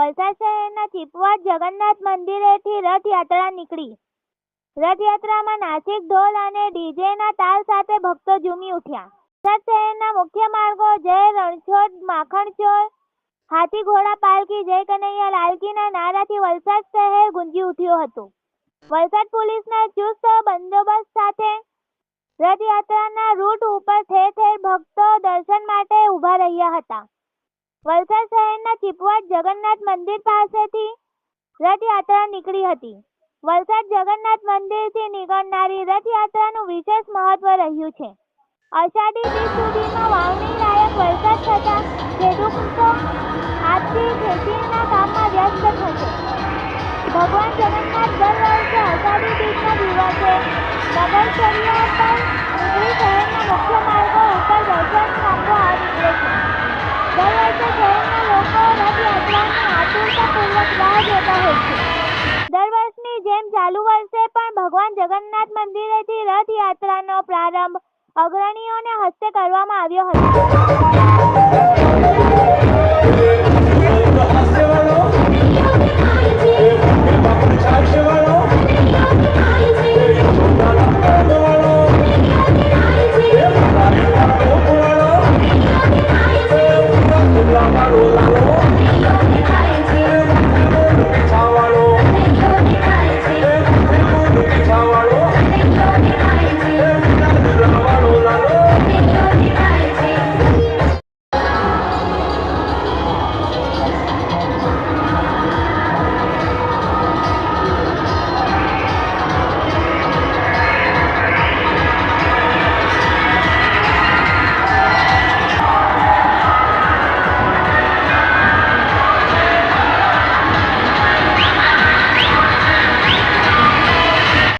શહેરના ચીપવાડ જગન્નાથ મંદિરેથી રથયાત્રા નીકળી. રથયાત્રામાં નાસિક ઢોલ અને ડીજેના તાલ સાથે ભક્તો ઝૂમી ઉઠ્યા. વલસાડ શહેરના મુખ્ય માર્ગો જય રણછોડ માખણચોર હાથી ઘોડા પાલકી જય કનૈયા, લાલકીના નારાથી વલસાડ શહેર ગુંજી ઉઠ્યું હતું. વલસાડ પોલીસના ચુસ્ત બંદોબસ્ત સાથે રથયાત્રાના રૂટ ઉપર ઠેર ઠેર ભક્તો દર્શન માટે ઊભા રહ્યા હતા. વલસાડ શહેરના ચીપવાડ જગન્નાથ મંદિર પાસેથી રથયાત્રા નીકળી હતી. વલસાડ જગન્નાથ મંદિરથી નીકળનારી રથયાત્રાનું વિશેષ મહત્વ રહ્યું છે. અષાઢી બીજ સુધીમાં વાવણી લાયક વરસાદ થતાં ખેડૂતો આજથી ખેતીના કામમાં વ્યસ્ત થશે. ભગવાન જગન્નાથ દર વર્ષે અષાઢી બીજના દિવસે નગરચર્યા શહેરના મુખ્ય ચાલુ વર્ષે પણ ભગવાન જગન્નાથ મંદિરેથી રથયાત્રાનો પ્રારંભ અગ્રણીઓને હસ્તે કરવામાં આવ્યો હતો.